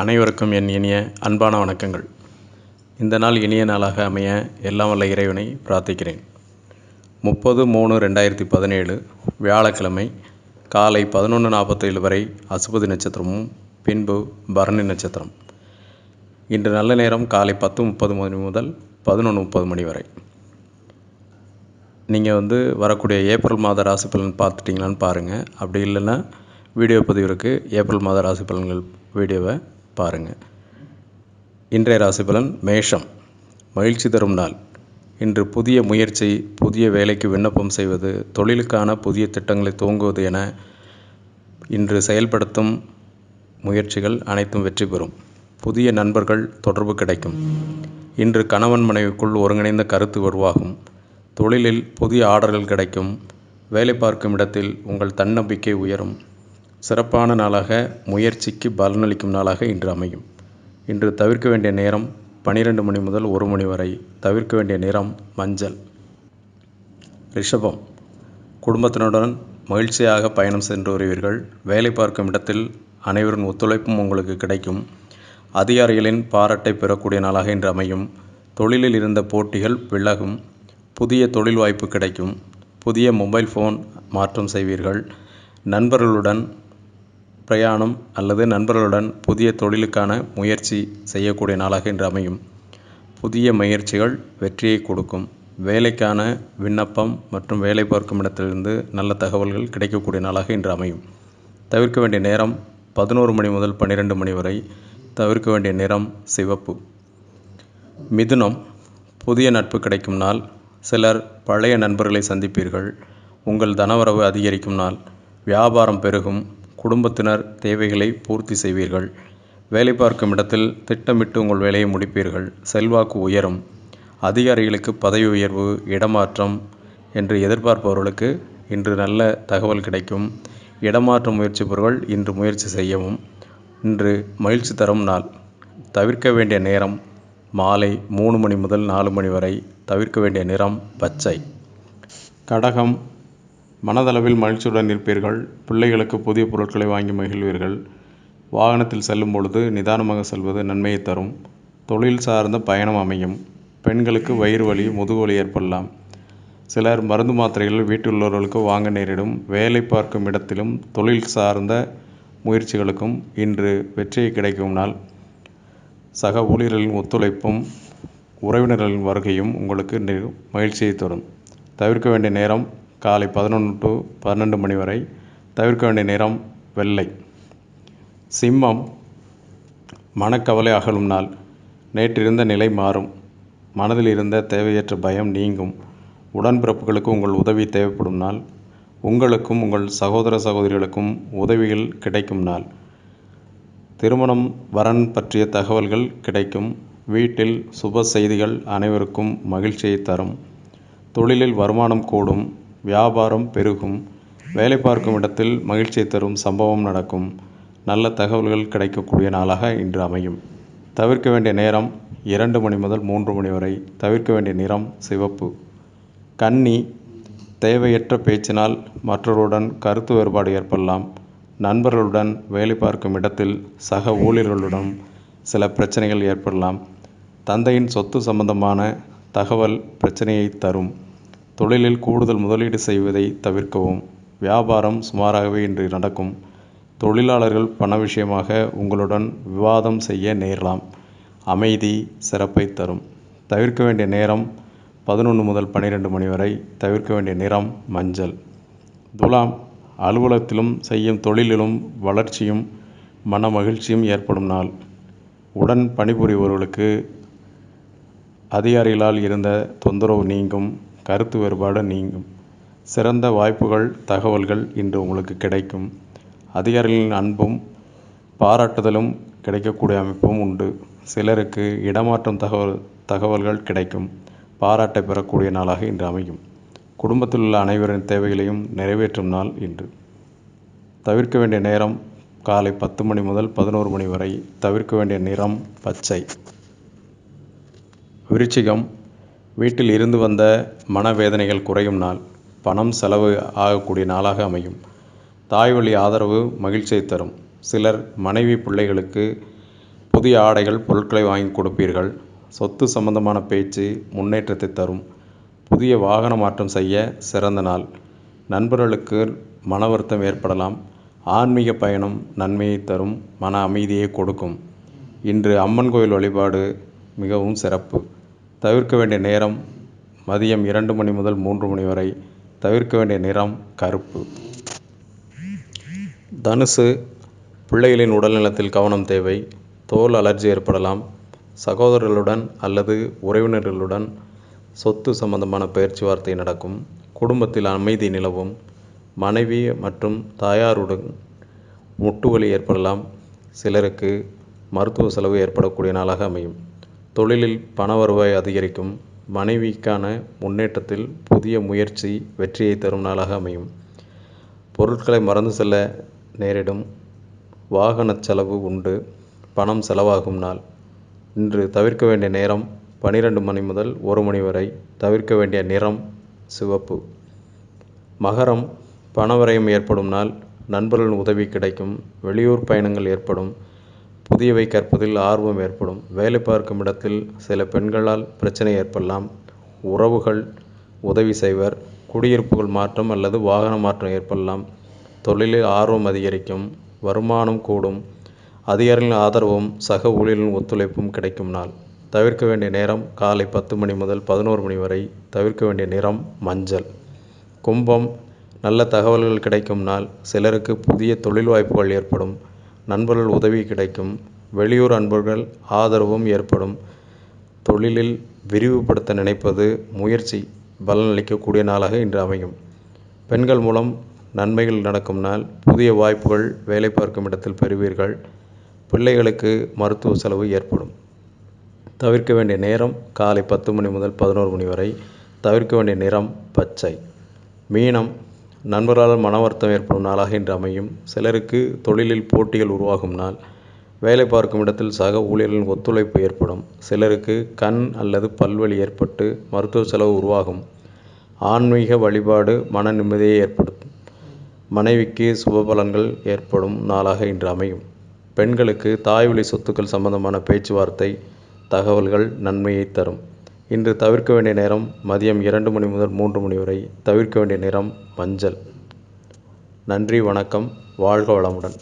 அனைவருக்கும் என் இனிய அன்பான வணக்கங்கள். இந்த நாள் இனிய நாளாக அமைய எல்லாம் வல்ல இறைவனை பிரார்த்திக்கிறேன். முப்பது மூணு ரெண்டாயிரத்தி பதினேழு வியாழக்கிழமை காலை பதினொன்று நாற்பத்தேழு வரை அசுபதி நட்சத்திரமும் பின்பு பரணி நட்சத்திரம். இன்று நல்ல நேரம் காலை பத்து முப்பது மணி முதல் பதினொன்று முப்பது மணி வரை. நீங்கள் வந்து வரக்கூடிய ஏப்ரல் மாத ராசி பலன் பார்த்துட்டிங்களான்னு பாருங்கள் அப்படி இல்லைன்னா வீடியோ பதிவு இருக்குது ஏப்ரல் மாத ராசி பலன்கள் வீடியோவை பாருங்கள் இன்றைய ராசி பலன் மேஷம். மகிழ்ச்சி தரும் நாள். இன்று புதிய முயற்சி புதிய வேலைக்கு விண்ணப்பம் செய்வது தொழிலுக்கான புதிய திட்டங்களை துவங்குவது என இன்று செயல்படுத்தும் முயற்சிகள் அனைத்தும் வெற்றி பெறும். புதிய நண்பர்கள் தொடர்பு கிடைக்கும். இன்று கணவன் மனைவிக்குள் ஒருங்கிணைந்த கருத்து உருவாகும். தொழிலில் புதிய ஆர்டர்கள் கிடைக்கும். வேலை பார்க்கும் இடத்தில் உங்கள் தன்னம்பிக்கை உயரும். சிறப்பான நாளாக முயற்சிக்கு பலனளிக்கும் நாளாக இன்று அமையும். இன்று தவிர்க்க வேண்டிய நேரம் பனிரெண்டு மணி முதல் ஒரு மணி வரை தவிர்க்க வேண்டிய நிறம் மஞ்சள். ரிஷபம். குடும்பத்தினுடன் மகிழ்ச்சியாக பயணம் சென்று வருவீர்கள் வேலை பார்க்கும் இடத்தில் அனைவரின் ஒத்துழைப்பும் உங்களுக்கு கிடைக்கும். அதிகாரிகளின் பாராட்டை பெறக்கூடிய நாளாக இன்று அமையும். தொழிலில் இருந்த போட்டிகள் விலகும். புதிய தொழில் வாய்ப்பு கிடைக்கும். புதிய மொபைல் ஃபோன் மாற்றம் செய்வீர்கள். நண்பர்களுடன் பிரயாணம் அல்லது நண்பர்களுடன் புதிய தொழிலுக்கான முயற்சி செய்யக்கூடிய நாளாக இன்று அமையும். புதிய முயற்சிகள் வெற்றியை கொடுக்கும். வேலைக்கான விண்ணப்பம் மற்றும் வேலை பார்க்கும் இடத்திலிருந்து நல்ல தகவல்கள் கிடைக்கக்கூடிய நாளாக இன்று அமையும். தவிர்க்க வேண்டிய நேரம் பதினோரு மணி முதல் பன்னிரெண்டு மணி வரை தவிர்க்க வேண்டிய நிறம் சிவப்பு. மிதுனம் புதிய நட்பு கிடைக்கும் நாள். சிலர் பழைய நண்பர்களை சந்திப்பீர்கள். உங்கள் தனவரவு அதிகரிக்கும் நாள். வியாபாரம் பெருகும். குடும்பத்தினர் தேவைகளை பூர்த்தி செய்வீர்கள். வேலை பார்க்கும் இடத்தில் திட்டமிட்டு உங்கள் வேலையை முடிப்பீர்கள். செல்வாக்கு உயரும். அதிகாரிகளுக்கு பதவி உயர்வு இடமாற்றம் என்று எதிர்பார்ப்பவர்களுக்கு இன்று நல்ல தகவல் கிடைக்கும். இடமாற்ற முயற்சிப்பவர்கள் இன்று முயற்சி செய்யவும். இன்று மகிழ்ச்சி தரும் நாள். தவிர்க்க வேண்டிய நேரம் மாலை மூணு மணி முதல் நாலு மணி வரை தவிர்க்க வேண்டிய நிறம் பச்சை. கடகம் மனதளவில் மகிழ்ச்சியுடன் இருப்பீர்கள். பிள்ளைகளுக்கு புதிய பொருட்களை வாங்கி மகிழ்வீர்கள். வாகனத்தில் செல்லும் பொழுது நிதானமாக செல்வது நன்மையை தரும். தொழில் சார்ந்த பயணம் அமையும். பெண்களுக்கு வயிறு வலி முதுகுவலி ஏற்படலாம். சிலர் மருந்து மாத்திரைகள் வீட்டிலுள்ளவர்களுக்கு வாங்க நேரிடும். வேலை பார்க்கும் இடத்திலும் தொழில் சார்ந்த முயற்சிகளுக்கும் இன்று வெற்றியை கிடைக்கும் நாள். சக ஊழியர்களின் ஒத்துழைப்பும் உறவினர்களின் வருகையும் உங்களுக்கு மகிழ்ச்சியை தரும். தவிர்க்க வேண்டிய நேரம் காலை பதினொன்று டு பன்னெண்டு மணி வரை தவிர்க்க வேண்டிய நேரம் வெள்ளை. சிம்மம் மனக்கவலை அகலும் நாள் நேற்றிருந்த நிலை மாறும். மனதில் இருந்த தேவையற்ற பயம் நீங்கும். உடன்பிறப்புகளுக்கு உங்கள் உதவி தேவைப்படும் நாள். உங்களுக்கும் உங்கள் சகோதர சகோதரிகளுக்கும் உதவிகள் கிடைக்கும் நாள். திருமணம் வரன் பற்றிய தகவல்கள் கிடைக்கும். வீட்டில் சுப செய்திகள் அனைவருக்கும் மகிழ்ச்சியை தரும். தொழிலில் வருமானம் கூடும். வியாபாரம் பெருகும். வேலை பார்க்கும் இடத்தில் மகிழ்ச்சியை தரும் சம்பவம் நடக்கும். நல்ல தகவல்கள் கிடைக்கக்கூடிய நாளாக இன்று அமையும். தவிர்க்க வேண்டிய நேரம் இரண்டு மணி முதல் மூன்று மணி வரை தவிர்க்க வேண்டிய நிறம் சிவப்பு. கன்னி தேவையற்ற பேச்சினால் மற்றவருடன் கருத்து வேறுபாடு ஏற்படலாம். நண்பர்களுடன் வேலை பார்க்கும் இடத்தில் சக ஊழியர்களுடன் சில பிரச்சனைகள் ஏற்படலாம். தந்தையின் சொத்து சம்பந்தமான தகவல் பிரச்சனையை தரும். தொழிலில் கூடுதல் முதலீடு செய்வதை தவிர்க்கவும். வியாபாரம் சுமாராகவே இன்று நடக்கும். தொழிலாளர்கள் பண விஷயமாக உங்களுடன் விவாதம் செய்ய நேரலாம். அமைதி சிறப்பை தரும். தவிர்க்க வேண்டிய நேரம் பதினொன்று முதல் பன்னிரெண்டு மணி வரை தவிர்க்க வேண்டிய நிறம் மஞ்சள். துலாம் அலுவலகத்திலும் செய்யும் தொழிலிலும் வளர்ச்சியும் மன மகிழ்ச்சியும் ஏற்படும் நாள். உடன் பணிபுரிபவர்களுக்கு அதிகாரிகளால் இருந்த தொந்தரவு நீங்கும். கருத்து வேறுபாடு நீங்கும். சிறந்த வாய்ப்புகள் தகவல்கள் இன்று உங்களுக்கு கிடைக்கும். அதிகாரிகளின் அன்பும் பாராட்டுதலும் கிடைக்கக்கூடிய அமைப்பும் உண்டு. சிலருக்கு இடமாற்றம் தகவல் தகவல்கள் கிடைக்கும். பாராட்டை பெறக்கூடிய நாளாக இன்று அமையும். குடும்பத்தில் உள்ள அனைவரின் தேவைகளையும் நிறைவேற்றும் நாள் இன்று. தவிர்க்க வேண்டிய நேரம் காலை பத்து மணி முதல் பதினோரு மணி வரை தவிர்க்க வேண்டிய நிறம் பச்சை. விருச்சிகம் வீட்டில் இருந்து வந்த மனவேதனைகள் குறையும் நாள். பணம் செலவு ஆகக்கூடிய நாளாக அமையும். தாய் வழி ஆதரவு மகிழ்ச்சியை தரும். சிலர் மனைவி பிள்ளைகளுக்கு புதிய ஆடைகள் பொருட்களை வாங்கி கொடுப்பீர்கள். சொத்து சம்பந்தமான பேச்சு முன்னேற்றத்தை தரும். புதிய வாகன மாற்றம் செய்ய சிறந்த நாள். நண்பர்களுக்கு மன வருத்தம் ஏற்படலாம். ஆன்மீக பயணம் நன்மையை தரும். மன அமைதியை கொடுக்கும். இன்று அம்மன் கோயில் வழிபாடு மிகவும் சிறப்பு. தவிர்க்க வேண்டிய நேரம் மதியம் இரண்டு மணி முதல் மூன்று மணி வரை தவிர்க்க வேண்டிய நிறம் கருப்பு. தனுசு பிள்ளைகளின் உடல்நலத்தில் கவனம் தேவை. தோல் அலர்ஜி ஏற்படலாம். சகோதரர்களுடன் அல்லது உறவினர்களுடன் சொத்து சம்பந்தமான பேச்சுவார்த்தை நடக்கும். குடும்பத்தில் அமைதி நிலவும். மனைவி மற்றும் தாயாருடன் முட்டுவலி ஏற்படலாம். சிலருக்கு மருத்துவ செலவு ஏற்படக்கூடிய நாளாக அமையும். தொழிலில் பண வருவாய் அதிகரிக்கும் மனைவிக்கான முன்னேற்றத்தில் புதிய முயற்சி வெற்றியை தரும் நாளாக அமையும். பொருட்களை மறந்து செல்ல நேரிடும். வாகன செலவு உண்டு. பணம் செலவாகும் நாள். இன்று தவிர்க்க வேண்டிய நேரம் பனிரெண்டு மணி முதல் ஒரு மணி வரை தவிர்க்க வேண்டிய நிறம் சிவப்பு. மகரம் பணவரையும் ஏற்படும் நாள். நண்பர்களின் உதவி கிடைக்கும். வெளியூர் பயணங்கள் ஏற்படும். புதியவை கற்பதில் ஆர்வம் ஏற்படும். வேலை பார்க்கும் இடத்தில் சில பெண்களால் பிரச்சனை ஏற்படலாம். உறவுகள் உதவி செய்வர். குடியிருப்புகள் மாற்றம் அல்லது வாகன மாற்றம் ஏற்படலாம். தொழிலில் ஆர்வம் அதிகரிக்கும். வருமானம் கூடும். அதிகாரிகளின் ஆதரவும் சக ஊழியர்களின் ஒத்துழைப்பும் கிடைக்கும் நாள். தவிர்க்க வேண்டிய நேரம் காலை பத்து மணி முதல் பதினோரு மணி வரை. தவிர்க்க வேண்டிய நிறம் மஞ்சள். கும்பம் நல்ல தகவல்கள் கிடைக்கும் நாள். சிலருக்கு புதிய தொழில் வாய்ப்புகள் ஏற்படும். நண்பர்கள் உதவி கிடைக்கும். வெளியூர் அன்பர்கள் ஆதரவும் ஏற்படும். தொழிலில் விரிவுபடுத்த நினைப்பது முயற்சி பலனளிக்கக்கூடிய நாளாக இன்று அமையும். பெண்கள் மூலம் நன்மைகள் நடக்கும் நாள். புதிய வாய்ப்புகள் வேலை பார்க்கும் இடத்தில் பெறுவீர்கள். பிள்ளைகளுக்கு மருத்துவ செலவு ஏற்படும். தவிர்க்க வேண்டிய நேரம் காலை பத்து மணி முதல் பதினோரு மணி வரை. தவிர்க்க வேண்டிய நிறம் பச்சை. மீனம் நண்பர்களால் மன வருத்தம் ஏற்படும் நாளாக இன்று அமையும். சிலருக்கு தொழிலில் போட்டிகள் உருவாகும் நாள். வேலை பார்க்கும் இடத்தில் சக ஊழியர்களின் ஒத்துழைப்பு ஏற்படும். சிலருக்கு கண் அல்லது பல்வலி ஏற்பட்டு மருத்துவ செலவு உருவாகும். ஆன்மீக வழிபாடு மன நிம்மதியை ஏற்படுத்தும். மனைவிக்கு சுபபலன்கள் ஏற்படும் நாளாக இன்று அமையும். பெண்களுக்கு தாய் வழி சொத்துக்கள் சம்பந்தமான பேச்சுவார்த்தை தகவல்கள் நன்மையை தரும். இன்று தவிர்க்க வேண்டிய நேரம் மதியம் இரண்டு மணி முதல் மூன்று மணி வரை தவிர்க்க வேண்டிய நிறம் மஞ்சள். நன்றி வணக்கம் வாழ்க வளமுடன்.